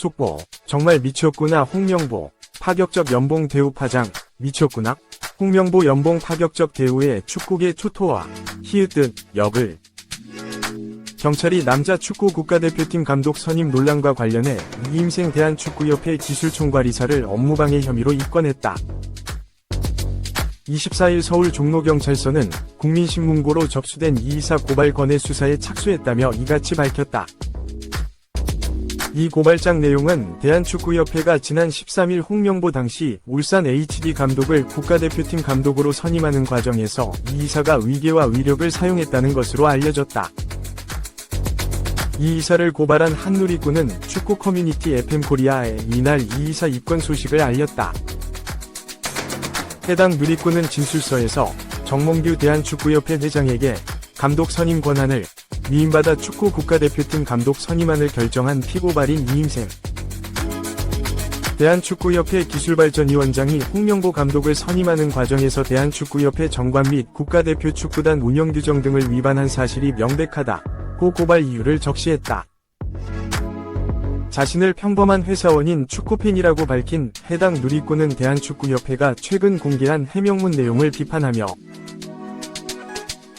속보. 정말 미쳤구나 홍명보. 파격적 연봉 대우 파장. 미쳤구나. 홍명보 연봉 파격적 대우에 축구계 초토화. 히읗 역을. 경찰이 남자 축구 국가대표팀 감독 선임 논란과 관련해 이임생 대한축구협회 기술총괄이사를 업무방해 혐의로 입건했다. 24일 서울 종로경찰서는 국민신문고로 접수된 이 이사 고발 건의 수사에 착수했다며 이같이 밝혔다. 이 고발장 내용은 대한축구협회가 지난 13일 홍명보 당시 울산 HD 감독을 국가대표팀 감독으로 선임하는 과정에서 이 이사가 위계와 위력을 사용했다는 것으로 알려졌다. 이 이사를 고발한 한누리꾼은 축구 커뮤니티 FM코리아에 이날 이 이사 입건 소식을 알렸다. 해당 누리꾼은 진술서에서 정몽규 대한축구협회 회장에게 감독 선임 권한을 위임받아 축구 국가대표팀 감독 선임안을 결정한 피고발인 이임생. 대한축구협회 기술발전위원장이 홍명보 감독을 선임하는 과정에서 대한축구협회 정관 및 국가대표 축구단 운영 규정 등을 위반한 사실이 명백하다. 고 고발 이유를 적시했다. 자신을 평범한 회사원인 축구팬이라고 밝힌 해당 누리꾼은 대한축구협회가 최근 공개한 해명문 내용을 비판하며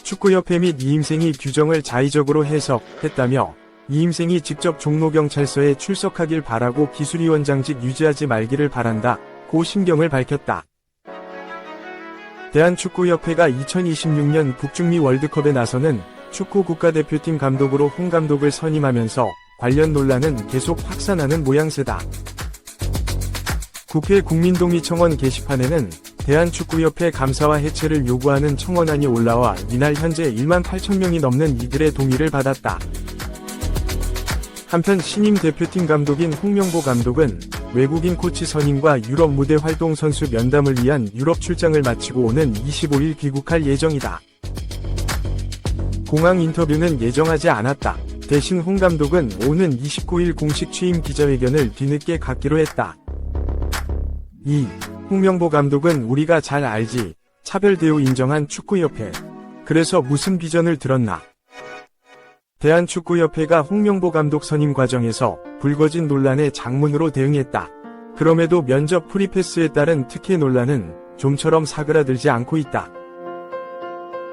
축구협회 및 이임생이 규정을 자의적으로 해석했다며 이임생이 직접 종로경찰서에 출석하길 바라고 기술위원장직 유지하지 말기를 바란다. 고 심경을 밝혔다. 대한축구협회가 2026년 북중미 월드컵에 나서는 축구 국가대표팀 감독으로 홍 감독을 선임하면서 관련 논란은 계속 확산하는 모양새다. 국회 국민동의청원 게시판에는 대한축구협회 감사와 해체를 요구하는 청원안이 올라와 이날 현재 1만 8천 명이 넘는 이들의 동의를 받았다. 한편 신임 대표팀 감독인 홍명보 감독은 외국인 코치 선임과 유럽 무대 활동 선수 면담을 위한 유럽 출장을 마치고 오는 25일 귀국할 예정이다. 공항 인터뷰는 예정하지 않았다. 대신 홍 감독은 오는 29일 공식 취임 기자회견을 뒤늦게 갖기로 했다. 2. 홍명보 감독은 우리가 잘 알지. 차별 대우 인정한 축구협회. 그래서 무슨 비전을 들었나? 대한축구협회가 홍명보 감독 선임 과정에서 불거진 논란에 장문으로 대응했다. 그럼에도 면접 프리패스에 따른 특혜 논란은 좀처럼 사그라들지 않고 있다.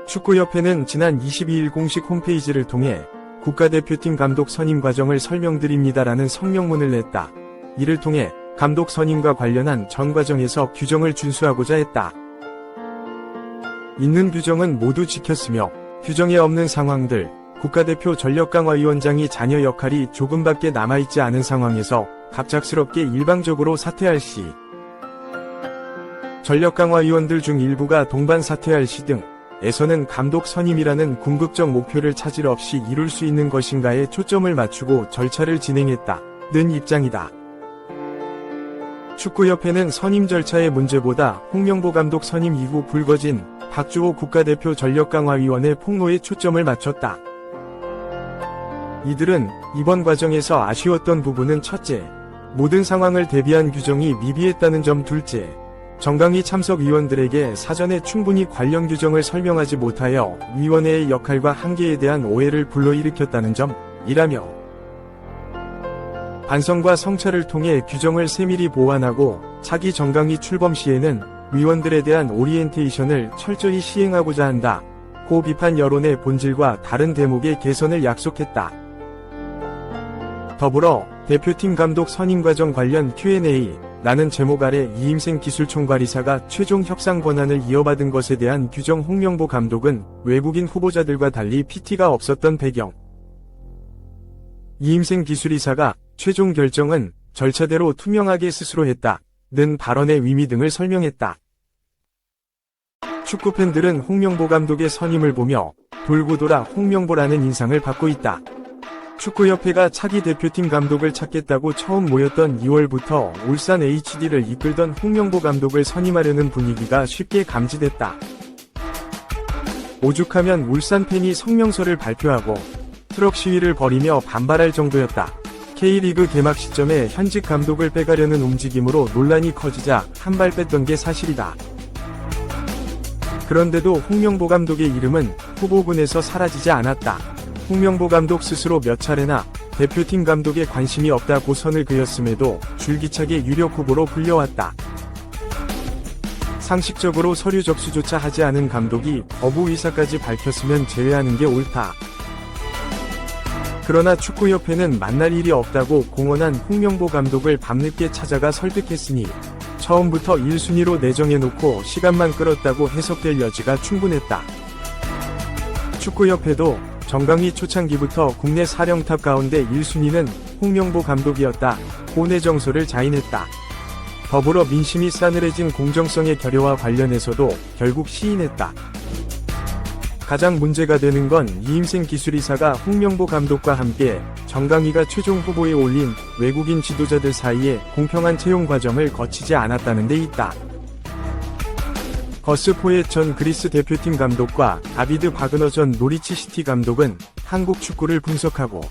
축구협회는 지난 22일 공식 홈페이지를 통해 국가대표팀 감독 선임 과정을 설명드립니다라는 성명문을 냈다. 이를 통해 감독 선임과 관련한 전 과정에서 규정을 준수하고자 했다. 있는 규정은 모두 지켰으며 규정에 없는 상황들, 국가대표 전력강화위원장이 자녀 역할이 조금밖에 남아있지 않은 상황에서 갑작스럽게 일방적으로 사퇴할 시, 전력강화위원들 중 일부가 동반 사퇴할 시 등, 에서는 감독 선임이라는 궁극적 목표를 차질 없이 이룰 수 있는 것인가에 초점을 맞추고 절차를 진행했다. 는 입장이다. 축구협회는 선임 절차의 문제보다 홍명보 감독 선임 이후 불거진 박주호 국가대표 전력강화위원회 폭로에 초점을 맞췄다. 이들은 이번 과정에서 아쉬웠던 부분은 첫째, 모든 상황을 대비한 규정이 미비했다는 점 둘째, 정강희 참석 위원들에게 사전에 충분히 관련 규정을 설명하지 못하여 위원회의 역할과 한계에 대한 오해를 불러일으켰다는 점, 이라며 반성과 성찰을 통해 규정을 세밀히 보완하고 차기 정강희 출범 시에는 위원들에 대한 오리엔테이션을 철저히 시행하고자 한다. 고 비판 여론의 본질과 다른 대목의 개선을 약속했다. 더불어 대표팀 감독 선임 과정 관련 Q&A 라는 제목 아래 이임생 기술총괄이사가 최종 협상 권한을 이어받은 것에 대한 규정 홍명보 감독은 외국인 후보자들과 달리 PT가 없었던 배경. 이임생 기술이사가 최종 결정은 절차대로 투명하게 스스로 했다. 는 발언의 의미 등을 설명했다. 축구 팬들은 홍명보 감독의 선임을 보며 돌고 돌아 홍명보라는 인상을 받고 있다. 축구협회가 차기 대표팀 감독을 찾겠다고 처음 모였던 2월부터 울산 HD를 이끌던 홍명보 감독을 선임하려는 분위기가 쉽게 감지됐다. 오죽하면 울산 팬이 성명서를 발표하고 트럭 시위를 벌이며 반발할 정도였다. K리그 개막 시점에 현직 감독을 빼가려는 움직임으로 논란이 커지자 한 발 뺐던 게 사실이다. 그런데도 홍명보 감독의 이름은 후보군에서 사라지지 않았다. 홍명보 감독 스스로 몇 차례나 대표팀 감독에 관심이 없다고 선을 그였음에도 줄기차게 유력 후보로 불려왔다. 상식적으로 서류 접수조차 하지 않은 감독이 거부 의사까지 밝혔으면 제외하는 게 옳다. 그러나 축구협회는 만날 일이 없다고 공언한 홍명보 감독을 밤늦게 찾아가 설득했으니 처음부터 1순위로 내정해놓고 시간만 끌었다고 해석될 여지가 충분했다. 축구협회도 정강희 초창기부터 국내 사령탑 가운데 1순위는 홍명보 감독이었다. 고내 정서를 자인했다. 더불어 민심이 싸늘해진 공정성의 결여와 관련해서도 결국 시인했다. 가장 문제가 되는 건 이임생 기술이사가 홍명보 감독과 함께 정강희가 최종 후보에 올린 외국인 지도자들 사이에 공평한 채용 과정을 거치지 않았다는 데 있다. 거스 포엣 전 그리스 대표팀 감독과 다비드 바그너 전 노리치 시티 감독은 한국 축구를 분석하고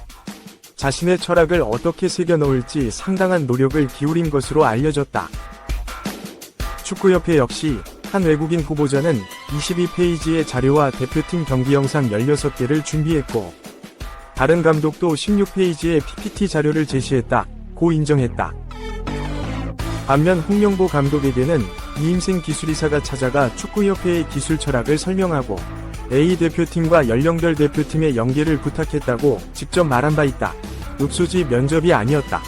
자신의 철학을 어떻게 새겨 넣을지 상당한 노력을 기울인 것으로 알려졌다. 축구협회 역시 한 외국인 후보자는 22페이지의 자료와 대표팀 경기 영상 16개를 준비했고, 다른 감독도 16페이지의 PPT 자료를 제시했다. 고 인정했다. 반면 홍명보 감독에게는 이임생 기술이사가 찾아가 축구협회의 기술 철학을 설명하고 A 대표팀과 연령별 대표팀의 연계를 부탁했다고 직접 말한 바 있다. 읍소지 면접이 아니었다.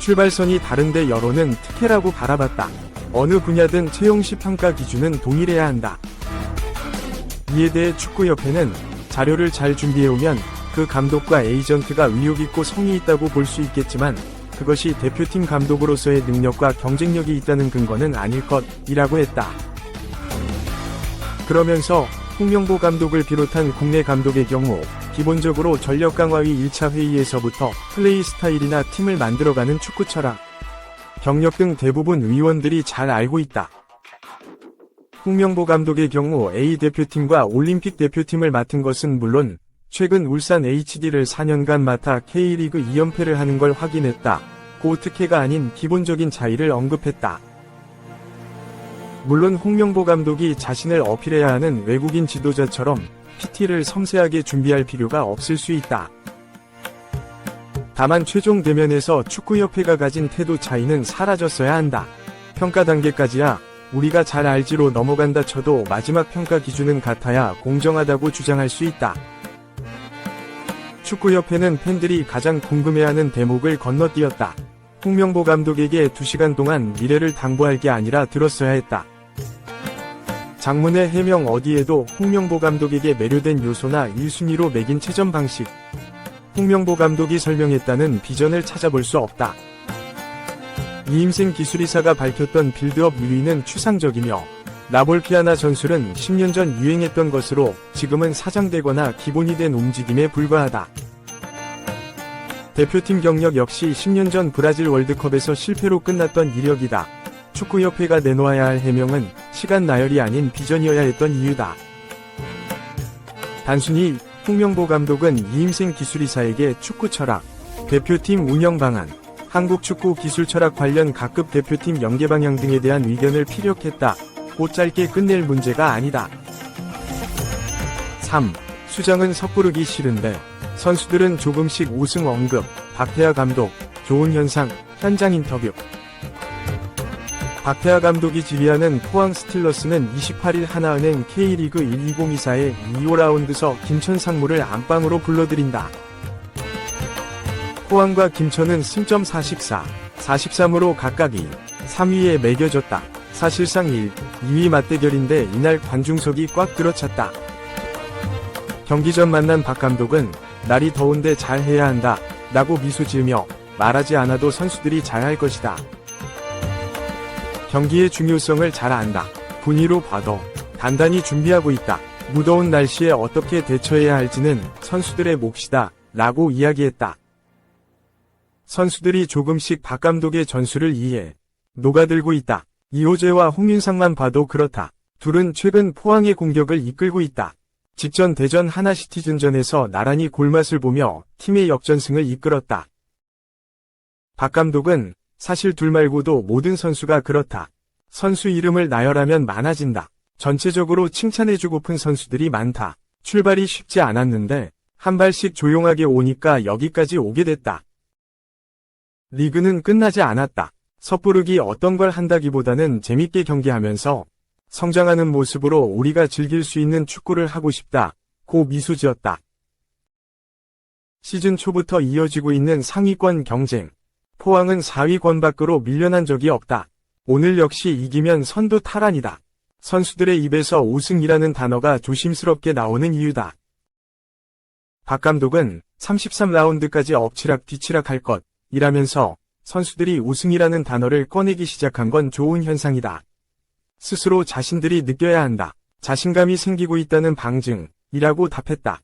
출발선이 다른데 여론은 특혜라고 바라봤다. 어느 분야든 채용 시 평가 기준은 동일해야 한다. 이에 대해 축구협회는 자료를 잘 준비해오면 그 감독과 에이전트가 의욕있고 성의 있다고 볼 수 있겠지만 그것이 대표팀 감독으로서의 능력과 경쟁력이 있다는 근거는 아닐 것이라고 했다. 그러면서 홍명보 감독을 비롯한 국내 감독의 경우 기본적으로 전력 강화위 1차 회의에서부터 플레이 스타일이나 팀을 만들어가는 축구 철학, 경력 등 대부분 의원들이 잘 알고 있다. 홍명보 감독의 경우 A 대표팀과 올림픽 대표팀을 맡은 것은 물론 최근 울산 HD를 4년간 맡아 K리그 2연패를 하는 걸 확인했다. 고 특혜가 아닌 기본적인 차이를 언급했다. 물론 홍명보 감독이 자신을 어필해야 하는 외국인 지도자처럼 PT를 섬세하게 준비할 필요가 없을 수 있다. 다만 최종 대면에서 축구협회가 가진 태도 차이는 사라졌어야 한다. 평가 단계까지야 우리가 잘 알지로 넘어간다 쳐도 마지막 평가 기준은 같아야 공정하다고 주장할 수 있다. 축구협회는 팬들이 가장 궁금해하는 대목을 건너뛰었다. 홍명보 감독에게 2시간 동안 미래를 당부할 게 아니라 들었어야 했다. 장문의 해명 어디에도 홍명보 감독에게 매료된 요소나 1순위로 매긴 체전 방식, 홍명보 감독이 설명했다는 비전을 찾아볼 수 없다. 이임생 기술이사가 밝혔던 빌드업 1위는 추상적이며 나볼피아나 전술은 10년 전 유행했던 것으로 지금은 사장되거나 기본이 된 움직임에 불과하다. 대표팀 경력 역시 10년 전 브라질 월드컵에서 실패로 끝났던 이력이다. 축구협회가 내놓아야 할 해명은 시간 나열이 아닌 비전이어야 했던 이유다. 단순히 홍명보 감독은 이임생 기술이사에게 축구 철학, 대표팀 운영 방안, 한국 축구 기술 철학 관련 각급 대표팀 연계 방향 등에 대한 의견을 피력했다. 곧 짧게 끝낼 문제가 아니다. 3. 수장은 섣부르기 싫은데 선수들은 조금씩 우승 언급, 박태하 감독, 좋은 현상, 현장 인터뷰. 박태하 감독이 지휘하는 포항 스틸러스는 28일 하나은행 K리그 1-2024의 2호 라운드서 김천 상무를 안방으로 불러들인다. 포항과 김천은 승점 44, 43으로 각각 2, 3위에 매겨졌다. 사실상 1, 2위 맞대결인데 이날 관중석이 꽉 들어찼다. 경기 전 만난 박 감독은 날이 더운데 잘 해야 한다. 라고 미소 지으며 말하지 않아도 선수들이 잘할 것이다. 경기의 중요성을 잘 안다. 분위로 봐도 단단히 준비하고 있다. 무더운 날씨에 어떻게 대처해야 할지는 선수들의 몫이다. 라고 이야기했다. 선수들이 조금씩 박 감독의 전술을 이해, 녹아들고 있다. 이호재와 홍윤상만 봐도 그렇다. 둘은 최근 포항의 공격을 이끌고 있다. 직전 대전 하나시티즌전에서 나란히 골맛을 보며 팀의 역전승을 이끌었다. 박 감독은 사실 둘 말고도 모든 선수가 그렇다. 선수 이름을 나열하면 많아진다. 전체적으로 칭찬해주고픈 선수들이 많다. 출발이 쉽지 않았는데 한 발씩 조용하게 오니까 여기까지 오게 됐다. 리그는 끝나지 않았다. 섣부르기 어떤 걸 한다기보다는 재밌게 경기하면서 성장하는 모습으로 우리가 즐길 수 있는 축구를 하고 싶다. 고 미소 지었다. 시즌 초부터 이어지고 있는 상위권 경쟁. 포항은 4위권 밖으로 밀려난 적이 없다. 오늘 역시 이기면 선두 탈환이다. 선수들의 입에서 우승이라는 단어가 조심스럽게 나오는 이유다. 박 감독은 33라운드까지 엎치락 뒤치락 할 것, 이라면서 선수들이 우승이라는 단어를 꺼내기 시작한 건 좋은 현상이다. 스스로 자신들이 느껴야 한다. 자신감이 생기고 있다는 방증, 이라고 답했다.